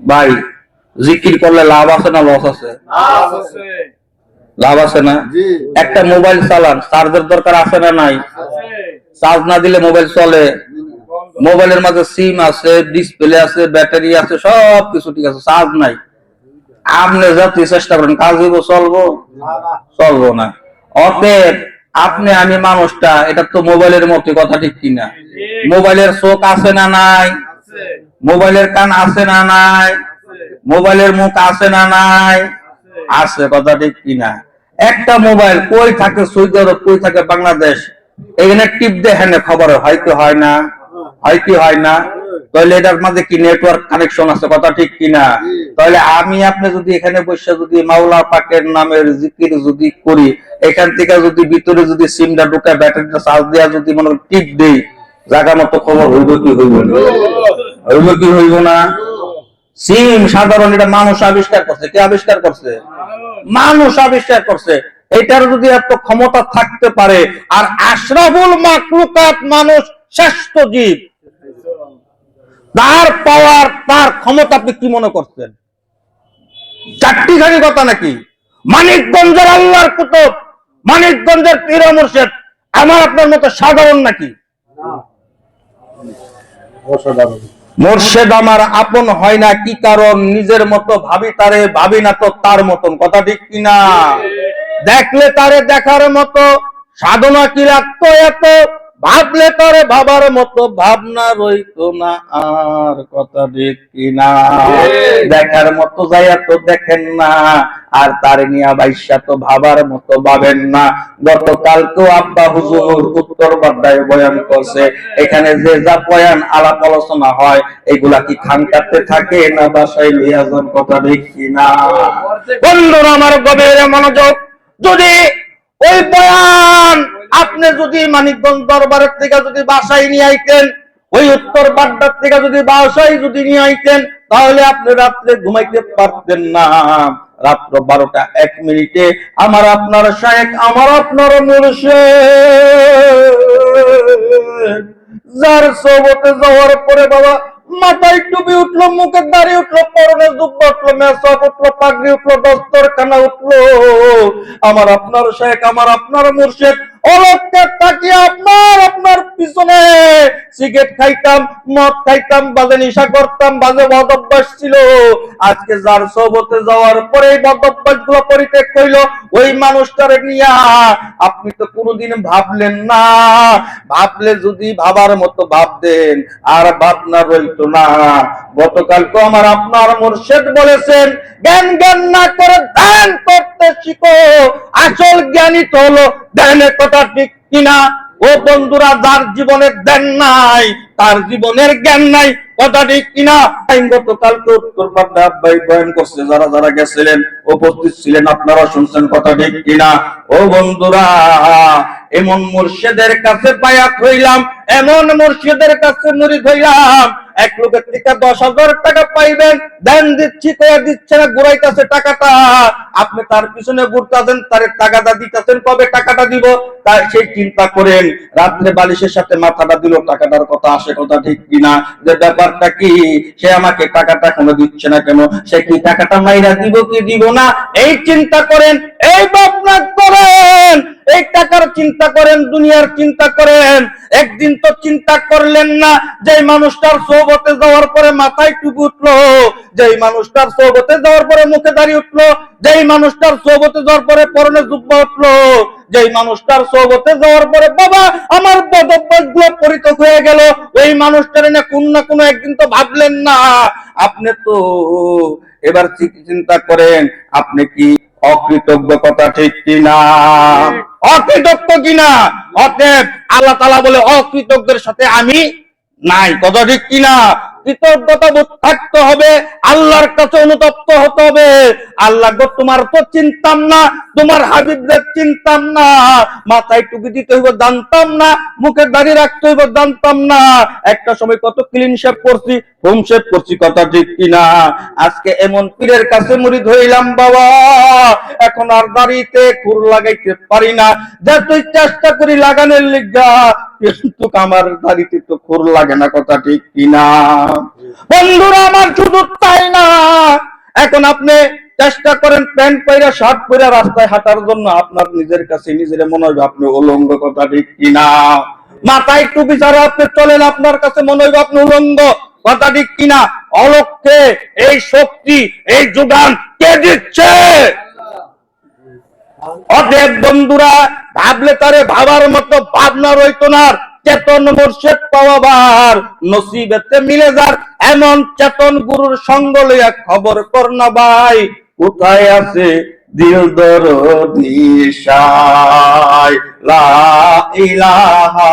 ভাই জিকির করলে লাভ আছে না লস আছে? লাভ আছে। না? একটা মোবাইল চালান চার্জের দরকার আছে না নাই? চার্জ না দিলে মোবাইল চলে। মোবাইলের মাঝে সিম আছে ডিসপ্লে আছে ব্যাটারি আছে সব কিছু ঠিক আছে চার্জ নাই। আপনি যাতে চেষ্টা করেন কাজ হইব চলবো? চলবো না। অতএব আপনি আমি মানুষটা এটা তো মোবাইলের মতো কথা ঠিক কিনা? মোবাইলের চোখ আছে না নাই? মোবাইলের কান আছে না নাই? মোবাইলের মুখ আছে না নাই? আছে, কথা ঠিক কিনা? একটা মোবাইল কই থাকে সৌদি আরব, কই থাকে বাংলাদেশ? এখানে টিপ দেখেন খবর হয় কি হয় না? হয় কি হয় না? তাহলে এটার মাঝে কি নেটওয়ার্ক কানেকশন আছে, কথা ঠিক কিনা? তাহলে আমি আপনি যদি এখানে বসে যদি মাওলা পাকের নামের জিকির যদি করি, এখান থেকে যদি ভিতরে যদি সিমটা ঢুকায়, ব্যাটারিটা চার্জ দেওয়া যদি মনে টিপ দেই জায়গা মতো খবর হইব কি হইব না? কি হইব না। সিম সাধারণ এটা মানুষ আবিষ্কার করছে। কে আবিষ্কার করছে? মানুষ আবিষ্কার করছে। এটার যদি এত ক্ষমতা থাকতে পারে, আর আশরাফুল মাকলুকাত মানুষ শ্রেষ্ঠ জীব। তার পাওয়ার, তার ক্ষমতা আপনি কি মনে করছেন? চারটি খানি কথা নাকি? মানিকগঞ্জের আল্লাহর কুতুব, মানিকগঞ্জের পীর মুর্শেদ, আমার আপনার মতো সাধারণ নাকি? অসাধারণ। মোর্শেদ আমার আপন হয় না, কি কারণ? নিজের মতো ভাবি তারে, ভাবি না তো তার মতন। কথা ঠিক কিনা দেখলে তারে দেখার মতো সাধনা কি রাখতো এত? ভাবলে তারে ভাবার মতো ভাবনা রইতো না আর কথা ঠিক কিনা। দেখার মতো যাইয়া তো দেখেন না আর তার নিয়া বাইশা তো ভাবার মতো ভাবেন না। গতকালকেও আব্বা হুজুর উত্তর বাড্ডায় বয়ান করছে এখানে যে যা বয়ান আলাপ আলোচনা হয় এগুলা কি খানকাতে থাকে না বাসায় লিয়া যান কথা দেখি না বন্ধুরা আমার গভীর মনোযোগ যদি ওই বয়ান আপনি যদি মানিকগঞ্জ দরবারের থেকে যদি বাসায় নিয়ে আইতেন, ওই উত্তর বাড্ডার থেকে যদি বাসায় যদি নিয়ে আইতেন, তাহলে আপনি রাত্রে ঘুমাইতে পারতেন না। রাত্র বারোটা এক মিনিটে আমার আপনার শায়েক আমার আপনার মুর্শিদ যার সোবতে যাওয়ার পরে বাবা, মাথায় টুপি উঠল, মুখে দাঁড়িয়ে উঠল, পরনে জুব্বা উঠল মেসক উঠল, পাগড়ি উঠল, দস্তরখানা উঠল। আমার আপনার শেখ আমার আপনার মুর্শেদ তাকিয়ে আপনার আপনার পিছনে। সিগারেট খাইতাম, মদ খাইতাম, বাজে নেশা করতাম, বাজে অভ্যাস ছিল। আজকে যার সবতে যাওয়ার পরে এই অভ্যাসগুলো পরিত্যাগ কইলো ওই মানুষটারে নিয়া আপনি তো কোনোদিন ভাবলেন না। ভাবলে যদি ভাবার মতো ভাবতেন, আর ভাবনা রইতো না। গতকালকে আমার আপনার মুর্শেদ বলেছেন, জ্ঞান জ্ঞান না করে ধ্যান করতে শিখো। আসল জ্ঞানী তো হলো ধ্যানের কথা ঠিক কিনা। ও বন্ধুরা, যার জীবনের জ্ঞান নাই, তার জীবনের জ্ঞান নাই কিনা? গতকালকে উত্তর করছে, যারা যারা গেছিলেন, উপস্থিত ছিলেন, আপনারা শুনছেন কথা কিনা? ও বন্ধুরা, এমন মুর্শেদের কাছে বায়াত হইলাম, এমন মুর্শিদের কাছে মুড়ি হইলাম এক লোকের থেকে দশ হাজার টাকা পাইবেন, দেন দিচ্ছি কয়ে দিচ্ছে না, ঘুরাইতেছে টাকাটা। আপনি তার পিছনে ঘুরতেছেন, তার টাকাটা দিতেছেন, কবে টাকাটা দিব? তাই সেই চিন্তা করেন, রাত্রে বালিশের সাথে মাথাটা দিল, টাকাটার কথা আসে কথা ঠিক কিনা? যে ব্যাপারটা কি? সে আমাকে টাকাটা কোনো দিচ্ছে না কেন? সে কি টাকাটা মাইরা দিব কি দিব না? এই চিন্তা করেন, এই ভাবনা করেন। এই টাকার চিন্তা করেন, দুনিয়ার চিন্তা করেন। একদিন তো চিন্তা করলেন না যে মানুষটার সোবতে যাওয়ার পরে মাথায় টুকু উঠল, যেই মানুষটার সোবতে যাওয়ার পরে মুখে দাঁড়িয়ে উঠল, যেই মানুষটার সোবতে যাওয়ার পরে পরনে জুব্বা উঠল, যেই মানুষটার সোবতে যাওয়ার পরে, বাবা, আমার বদভ্যাসগুলো পরিতক হয়ে গেল। ওই মানুষটার না কোন না কোনো একদিন তো ভাবলেন না। আপনি তো এবার চিন্তা করেন, আপনি কি অকৃতজ্ঞ কথা ঠিক কিনা? অকৃতজ্ঞ কিনা? অতএব আল্লাহ তালা বলে, অকৃতজ্ঞের সাথে আমি নাই। কথা ঠিক কিনা? কৃতজ্ঞতা বোধ থাকতে হবে, আল্লাহর কাছে অনুতপ্ত হতে হবে। আল্লাহ গো, তোমার তো চিনতাম না, তোমার হাবিবদের চিনতাম না, মাথায় টুকি দিতে হইব জানতাম না, মুখে দাঁড়িয়ে রাখতে হইব জানতাম না। একটা সময় কত ক্লিন শেপ করছি হোম শেপ করছি, কথা ঠিক কিনা? আজকে এমন পীরের কাছে মুড়ি ধইলাম, বাবা। এখন আর দাড়িতে খুর লাগাইতে পারি না। যতই চেষ্টা করি লাগানোর লিগা কিন্তু আমার দাড়িতে তো খুর লাগে না কথা ঠিক কিনা? বন্ধুরা, আমার শুধু তাই না। এখন আপনি চেষ্টা করেন প্যান্ট শার্ট রাস্তায় হাঁটার জন্য। আপনার নিজের কাছে নিজের মনে হবে আপনি উলঙ্গ কথা ঠিক কিনা? মাথায় টুপি ছাড়া আপনি চলেন, আপনার কাছে মনে হবে আপনি উলঙ্গ কথা ঠিক কিনা? অলক্ষে এই শক্তি, এই যোগান কে দিচ্ছে? অতএব বন্ধুরা, ভাবলে তারে ভাবার মতো ভাবনা রইতো না চেতন মোর্শেদ পাওয়াবার নসিবেতে মিলে যার। এমন চেতন গুরুর সঙ্গ লইয়া খবর কর না ভাই, কোথায় আছে দিল দরদি শায় লা ইলাহা